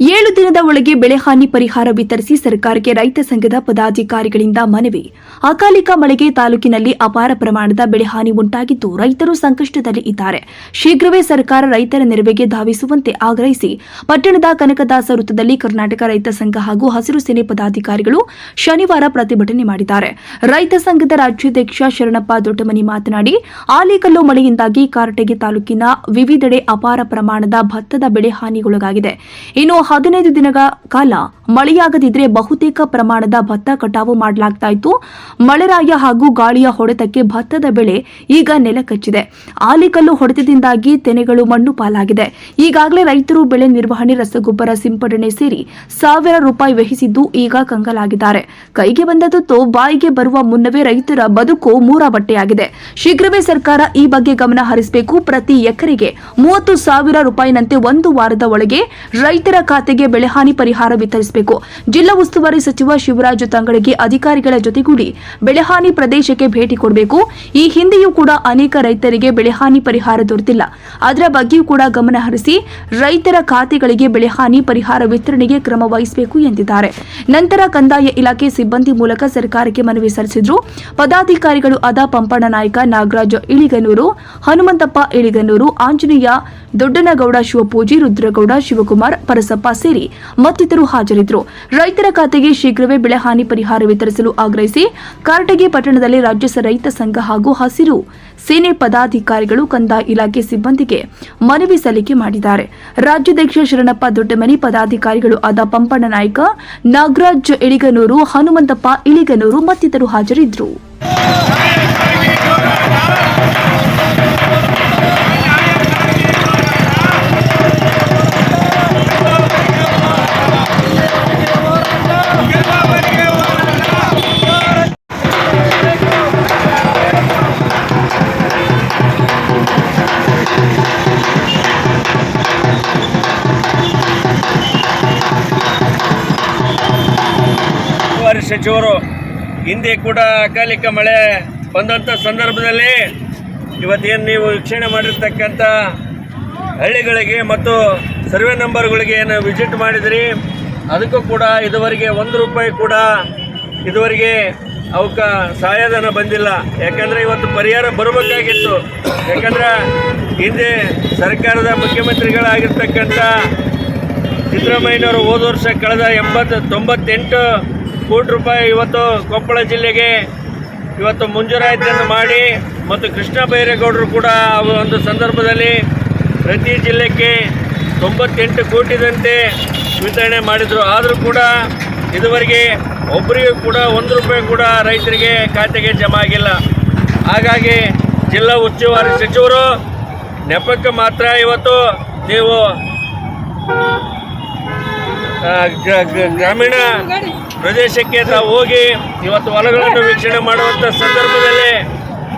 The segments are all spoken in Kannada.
ಏಳು ದಿನದ ಒಳಗೆ ಬೆಳೆಹಾನಿ ಪರಿಹಾರ ವಿತರಿಸಿ ಸರ್ಕಾರಕ್ಕೆ ರೈತ ಸಂಘದ ಪದಾಧಿಕಾರಿಗಳಿಂದ ಮನವಿ. ಅಕಾಲಿಕ ಮಳೆಗೆ ತಾಲೂಕಿನಲ್ಲಿ ಅಪಾರ ಪ್ರಮಾಣದ ಬೆಳೆಹಾನಿ ಉಂಟಾಗಿದ್ದು ರೈತರು ಸಂಕಷ್ಟದಲ್ಲಿ ಇದ್ದಾರೆ. ಶೀಘ್ರವೇ ಸರ್ಕಾರ ರೈತರ ನೆರವಿಗೆ ಧಾವಿಸುವಂತೆ ಆಗ್ರಹಿಸಿ ಪಟ್ಟಣದ ಕನಕದಾಸ ವೃತ್ತದಲ್ಲಿ ಕರ್ನಾಟಕ ರೈತ ಸಂಘ ಹಾಗೂ ಹಸಿರು ಸೇನೆ ಪದಾಧಿಕಾರಿಗಳು ಶನಿವಾರ ಪ್ರತಿಭಟನೆ ಮಾಡಿದ್ದಾರೆ. ರೈತ ಸಂಘದ ರಾಜ್ಯಾಧ್ಯಕ್ಷ ಶರಣಪ್ಪ ದೊಡ್ಡಮನಿ ಮಾತನಾಡಿ, ಆಲಿಕಲ್ಲು ಮಳೆಯಿಂದಾಗಿ ಕಾರಟಗಿ ತಾಲೂಕಿನ ವಿವಿಧೆಡೆ ಅಪಾರ ಪ್ರಮಾಣದ ಭತ್ತದ ಬೆಳೆ ಹಾನಿಗೊಳಗಾಗಿದೆ. ಇನ್ನು ಹದಿನೈದು ದಿನಗಳ ಕಾಲ ಮಳೆಯಾಗದಿದ್ರೆ ಬಹುತೇಕ ಪ್ರಮಾಣದ ಭತ್ತ ಕಟಾವು ಮಾಡಲಾಗ್ತಾ ಇತ್ತು ಮಳೆರಾಯ ಹಾಗೂ ಗಾಳಿಯ ಹೊಡೆತಕ್ಕೆ ಭತ್ತದ ಬೆಳೆ ಈಗ ನೆಲಕಚ್ಚಿದೆ. ಆಲಿಕಲ್ಲು ಹೊಡೆತದಿಂದಾಗಿ ತೆನೆಗಳು ಮಣ್ಣು ಪಾಲಾಗಿದೆ. ಈಗಾಗಲೇ ರೈತರು ಬೆಳೆ ನಿರ್ವಹಣೆ, ರಸಗೊಬ್ಬರ, ಸಿಂಪಡಣೆ ಸೇರಿ ಸಾವಿರ ರೂಪಾಯಿ ವಹಿಸಿದ್ದು ಈಗ ಕಂಗಲಾಗಿದ್ದಾರೆ. ಕೈಗೆ ಬಂದದ್ದು ಬಾಯಿಗೆ ಬರುವ ಮುನ್ನವೇ ರೈತರ ಬದುಕು ಮೂರ ಬಟ್ಟೆಯಾಗಿದೆ ಶೀಘ್ರವೇ ಸರ್ಕಾರ ಈ ಬಗ್ಗೆ ಗಮನ ಹರಿಸಬೇಕು. ಪ್ರತಿ ಎಕರೆಗೆ ಮೂವತ್ತು ಸಾವಿರ ರೂಪಾಯಿನಂತೆ ಒಂದು ವಾರದ ಒಳಗೆ ರೈತರ ಖಾತೆಗೆ ಬೆಳೆಹಾನಿ ಪರಿಹಾರ ವಿತರಿಸಬೇಕು. ಜಿಲ್ಲಾ ಉಸ್ತುವಾರಿ ಸಚಿವ ಶಿವರಾಜ ತಂಗಡಿಗೆ ಅಧಿಕಾರಿಗಳ ಜೊತೆಗೂಡಿ ಬೆಳೆಹಾನಿ ಪ್ರದೇಶಕ್ಕೆ ಭೇಟಿ ಕೊಡಬೇಕು. ಈ ಹಿಂದೆಯೂ ಕೂಡ ಅನೇಕ ರೈತರಿಗೆ ಬೆಳೆಹಾನಿ ಪರಿಹಾರ ದೊರೆತಿಲ್ಲ. ಅದರ ಬಗ್ಗೆಯೂ ಕೂಡ ಗಮನ ಹರಿಸಿ ರೈತರ ಖಾತೆಗಳಿಗೆ ಬೆಳೆಹಾನಿ ಪರಿಹಾರ ವಿತರಣೆಗೆ ಕ್ರಮ ವಹಿಸಬೇಕು ಎಂದಿದ್ದಾರೆ. ನಂತರ ಕಂದಾಯ ಇಲಾಖೆ ಸಿಬ್ಬಂದಿ ಮೂಲಕ ಸರ್ಕಾರಕ್ಕೆ ಮನವಿ ಸಲ್ಲಿಸಿದ್ರು. ಪದಾಧಿಕಾರಿಗಳು ಆದ ಪಂಪಣ್ಣ ನಾಯಕ, ನಾಗರಾಜ ಇಳಿಗನೂರು, ಹನುಮಂತಪ್ಪ ಇಳಿಗನೂರು, ಆಂಜನೇಯ ದೊಡ್ಡನಗೌಡ, ಶಿವಪೂಜಿ, ರುದ್ರಗೌಡ, ಶಿವಕುಮಾರ್, ಪರಸಪ್ಪ ಸೇರಿ ಮತ್ತಿತರರು ಹಾಜರಿದ್ದರು. ರೈತರ ಖಾತೆಗೆ ಶೀಘ್ರವೇ ಬೆಳೆ ಹಾನಿ ಪರಿಹಾರ ವಿತರಿಸಲು ಆಗ್ರಹಿಸಿ ಕಾರಟಗಿ ಪಟ್ಟಣದಲ್ಲಿ ರಾಜ್ಯ ರೈತ ಸಂಘ ಹಾಗೂ ಹಸಿರು ಸೇನೆ ಪದಾಧಿಕಾರಿಗಳು ಕಂದಾಯ ಇಲಾಖೆ ಸಿಬ್ಬಂದಿಗೆ ಮನವಿ ಸಲ್ಲಿಕೆ ಮಾಡಿದ್ದಾರೆ. ರಾಜ್ಯಾಧ್ಯಕ್ಷ ಶರಣಪ್ಪ ದೊಡ್ಡಮನಿ, ಪದಾಧಿಕಾರಿಗಳು ಆದ ಪಂಪಣ್ಣ ನಾಯ್ಕ, ನಾಗರಾಜ್ ಇಳಿಗನೂರು ಹನುಮಂತಪ್ಪ ಇಳಿಗನೂರು ಮತ್ತಿತರರು ಹಾಜರಿದ್ದರು. ಸಚಿವರು ಹಿಂದೆ ಕೂಡ ಅಕಾಲಿಕ ಮಳೆ ಬಂದಂಥ ಸಂದರ್ಭದಲ್ಲಿ ಇವತ್ತೇನು ನೀವು ವೀಕ್ಷಣೆ ಮಾಡಿರ್ತಕ್ಕಂಥ ಹಳ್ಳಿಗಳಿಗೆ ಮತ್ತು ಸರ್ವೆ ನಂಬರ್ಗಳಿಗೆ ಏನು ವಿಸಿಟ್ ಮಾಡಿದ್ರಿ, ಅದಕ್ಕೂ ಕೂಡ ಇದುವರೆಗೆ ಒಂದು ರೂಪಾಯಿ ಕೂಡ ಇದುವರೆಗೆ ಅವಕ್ಕೆ ಸಹಾಯಧನ ಬಂದಿಲ್ಲ. ಯಾಕಂದರೆ ಇವತ್ತು ಪರಿಹಾರ ಬರಬೇಕಾಗಿತ್ತು. ಯಾಕಂದ್ರೆ ಹಿಂದೆ ಸರ್ಕಾರದ ಮುಖ್ಯಮಂತ್ರಿಗಳಾಗಿರ್ತಕ್ಕಂಥ ಸಿದ್ದರಾಮಯ್ಯನವರು ಹೋದ ವರ್ಷ ಕಳೆದ ಎಂಬತ್ತು ತೊಂಬತ್ತೆಂಟು ಕೋಟಿ ರೂಪಾಯಿ ಇವತ್ತು ಕೊಪ್ಪಳ ಜಿಲ್ಲೆಗೆ ಇವತ್ತು ಮುಂಜೂರಾಯಿತಿಯನ್ನು ಮಾಡಿ ಮತ್ತು ಕೃಷ್ಣ ಬೈರೇಗೌಡರು ಕೂಡ ಒಂದು ಸಂದರ್ಭದಲ್ಲಿ ಪ್ರತಿ ಜಿಲ್ಲೆಗೆ ತೊಂಬತ್ತೆಂಟು ಕೋಟಿದಂತೆ ವಿತರಣೆ ಮಾಡಿದರು. ಆದರೂ ಕೂಡ ಇದುವರೆಗೆ ಒಬ್ಬರಿಗೂ ಕೂಡ ಒಂದು ರೂಪಾಯಿ ಕೂಡ ರೈತರಿಗೆ ಖಾತೆಗೆ ಜಮಾ ಆಗಿಲ್ಲ. ಹಾಗಾಗಿ ಜಿಲ್ಲಾ ಉಸ್ತುವಾರಿ ಸಚಿವರು ನೆಪಕ್ಕೆ ಮಾತ್ರ ಇವತ್ತು ನೀವು ಗ್ರಾಮೀಣ ಪ್ರದೇಶಕ್ಕೆ ತಾವು ಹೋಗಿ ಇವತ್ತು ಹೊಲಗಳನ್ನು ವೀಕ್ಷಣೆ ಮಾಡುವಂಥ ಸಂದರ್ಭದಲ್ಲಿ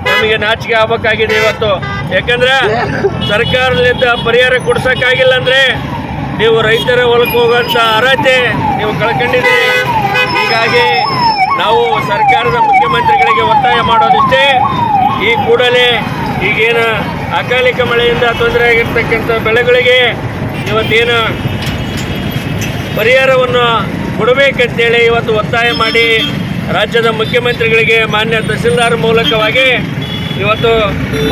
ನಮಗೆ ನಾಚಿಕೆ ಆಗಬೇಕಾಗಿದೆ ಇವತ್ತು. ಯಾಕಂದ್ರೆ ಸರ್ಕಾರದಿಂದ ಪರಿಹಾರ ಕೊಡ್ಸೋಕ್ಕಾಗಿಲ್ಲ ಅಂದರೆ ನೀವು ರೈತರ ಹೊಲಕ್ಕೆ ಹೋಗುವಂಥ ಅರ್ಹತೆ ನೀವು ಕಳ್ಕೊಂಡಿದ್ದೀರಿ. ಹೀಗಾಗಿ ನಾವು ಸರ್ಕಾರದ ಮುಖ್ಯಮಂತ್ರಿಗಳಿಗೆ ಒತ್ತಾಯ ಮಾಡೋದಿಷ್ಟೇ. ಈ ಕೂಡಲೇ ಈಗೇನು ಅಕಾಲಿಕ ಮಳೆಯಿಂದ ತೊಂದರೆ ಆಗಿರ್ತಕ್ಕಂಥ ಬೆಳೆಗಳಿಗೆ ಇವತ್ತೇನು ಪರಿಹಾರವನ್ನು ಕೊಡಬೇಕಂತೇಳಿ ಇವತ್ತು ಒತ್ತಾಯ ಮಾಡಿ ರಾಜ್ಯದ ಮುಖ್ಯಮಂತ್ರಿಗಳಿಗೆ ಮಾನ್ಯ ತಹಸೀಲ್ದಾರ್ ಮೂಲಕವಾಗಿ ಇವತ್ತು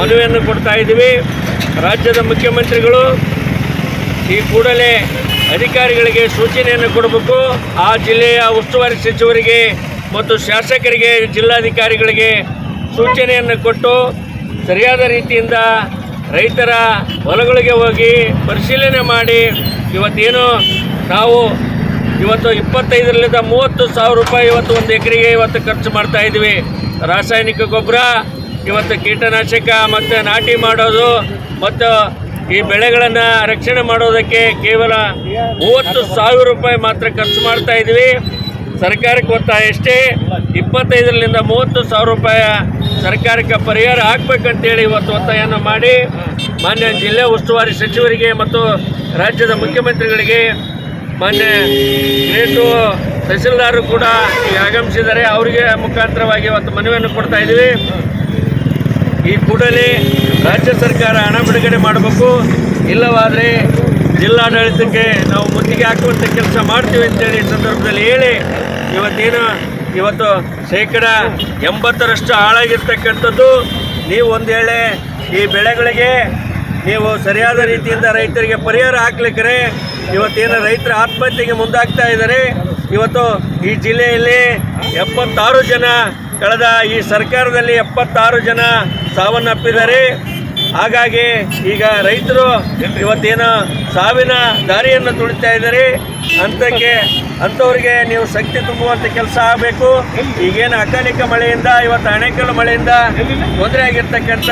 ಮನವಿಯನ್ನು ಕೊಡ್ತಾ ಇದ್ದೀವಿ. ರಾಜ್ಯದ ಮುಖ್ಯಮಂತ್ರಿಗಳು ಈ ಕೂಡಲೇ ಅಧಿಕಾರಿಗಳಿಗೆ ಸೂಚನೆಯನ್ನು ಕೊಡಬೇಕು. ಆ ಜಿಲ್ಲೆಯ ಉಸ್ತುವಾರಿ ಸಚಿವರಿಗೆ ಮತ್ತು ಶಾಸಕರಿಗೆ, ಜಿಲ್ಲಾಧಿಕಾರಿಗಳಿಗೆ ಸೂಚನೆಯನ್ನು ಕೊಟ್ಟು ಸರಿಯಾದ ರೀತಿಯಿಂದ ರೈತರ ಹೊಲಗಳಿಗೆ ಹೋಗಿ ಪರಿಶೀಲನೆ ಮಾಡಿ ಇವತ್ತೇನು ನಾವು ಇವತ್ತು ಇಪ್ಪತ್ತೈದರಿಂದ ಮೂವತ್ತು ಸಾವಿರ ರೂಪಾಯಿ ಇವತ್ತು ಒಂದು ಎಕರೆಗೆ ಇವತ್ತು ಖರ್ಚು ಮಾಡ್ತಾ ಇದ್ದೀವಿ. ರಾಸಾಯನಿಕ ಗೊಬ್ಬರ, ಇವತ್ತು ಕೀಟನಾಶಕ ಮತ್ತು ನಾಟಿ ಮಾಡೋದು ಮತ್ತು ಈ ಬೆಳೆಗಳನ್ನು ರಕ್ಷಣೆ ಮಾಡೋದಕ್ಕೆ ಕೇವಲ ಮೂವತ್ತು ಸಾವಿರ ರೂಪಾಯಿ ಮಾತ್ರ ಖರ್ಚು ಮಾಡ್ತಾ ಇದ್ದೀವಿ. ಸರ್ಕಾರಕ್ಕೆ ಒತ್ತಾಯ ಎಷ್ಟೇ ಇಪ್ಪತ್ತೈದರಿಂದ ಮೂವತ್ತು ಸಾವಿರ ರೂಪಾಯಿ ಸರ್ಕಾರಕ್ಕೆ ಪರಿಹಾರ ಹಾಕ್ಬೇಕಂತೇಳಿ ಇವತ್ತು ಒತ್ತಾಯವನ್ನು ಮಾಡಿ ಮಾನ್ಯ ಜಿಲ್ಲಾ ಉಸ್ತುವಾರಿ ಸಚಿವರಿಗೆ ಮತ್ತು ರಾಜ್ಯದ ಮುಖ್ಯಮಂತ್ರಿಗಳಿಗೆ ಮಾನ್ಯ ಗ್ರೇಟು ತಹಸೀಲ್ದಾರರು ಕೂಡ ಆಗಮಿಸಿದರೆ ಅವರಿಗೆ ಮುಖಾಂತರವಾಗಿ ಒಂದು ಮನವಿಯನ್ನು ಕೊಡ್ತಾ ಇದ್ದೀವಿ. ಈ ಕೂಡಲೇ ರಾಜ್ಯ ಸರ್ಕಾರ ಹಣ ಬಿಡುಗಡೆ ಮಾಡಬೇಕು. ಇಲ್ಲವಾದರೆ ಜಿಲ್ಲಾಡಳಿತಕ್ಕೆ ನಾವು ಮುತ್ತಿಗೆ ಹಾಕುವಂಥ ಕೆಲಸ ಮಾಡ್ತೀವಿ ಅಂತೇಳಿ ಸಂದರ್ಭದಲ್ಲಿ ಹೇಳಿ ಇವತ್ತೇನು ಇವತ್ತು ಶೇಕಡ ಎಂಬತ್ತರಷ್ಟು ಹಾಳಾಗಿರ್ತಕ್ಕಂಥದ್ದು. ನೀವು ಒಂದು ಈ ಬೆಳೆಗಳಿಗೆ ನೀವು ಸರಿಯಾದ ರೀತಿಯಿಂದ ರೈತರಿಗೆ ಪರಿಹಾರ ಹಾಕ್ಲಿಕ್ಕರೆ ಇವತ್ತೇನು ರೈತರ ಆತ್ಮಹತ್ಯೆಗೆ ಮುಂದಾಗ್ತಾ ಇದ್ದಾರೆ. ಇವತ್ತು ಈ ಜಿಲ್ಲೆಯಲ್ಲಿ ಎಪ್ಪತ್ತಾರು ಜನ, ಕಳೆದ ಈ ಸರ್ಕಾರದಲ್ಲಿ ಎಪ್ಪತ್ತಾರು ಜನ ಸಾವನ್ನಪ್ಪಿದ್ದಾರೆ ಹಾಗಾಗಿ ಈಗ ರೈತರು ಇವತ್ತೇನು ಸಾವಿನ ದಾರಿಯನ್ನು ತುಳಿತಾ ಇದ್ದಾರೆ. ಅಂತಕ್ಕೆ ಅಂಥವ್ರಿಗೆ ನೀವು ಶಕ್ತಿ ತುಂಬುವಂಥ ಕೆಲಸ ಆಗಬೇಕು. ಈಗೇನು ಅಕಾಲಿಕ ಮಳೆಯಿಂದ, ಇವತ್ತು ಅಣೆಕಲ್ಲು ಮಳೆಯಿಂದ ತೊಂದರೆ ಆಗಿರ್ತಕ್ಕಂಥ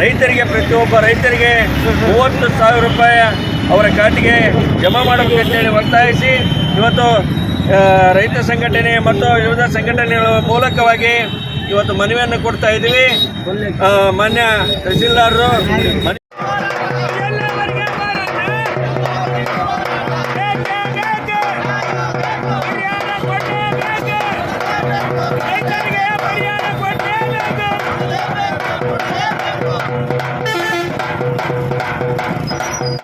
ರೈತರಿಗೆ, ಪ್ರತಿಯೊಬ್ಬ ರೈತರಿಗೆ ಮೂವತ್ತು ಸಾವಿರ ರೂಪಾಯಿ ಅವರ ಖಾತೆಗೆ ಜಮಾ ಮಾಡಬೇಕು ಅಂತೇಳಿ ಒತ್ತಾಯಿಸಿ, ಇವತ್ತು ರೈತ ಸಂಘಟನೆ ಮತ್ತು ವಿವಿಧ ಸಂಘಟನೆಗಳ ಮೂಲಕವಾಗಿ ಇವತ್ತು ಮನವಿಯನ್ನು ಕೊಡ್ತಾ ಇದ್ದೀವಿ. ಮಾನ್ಯ ತಹಸೀಲ್ದಾರರು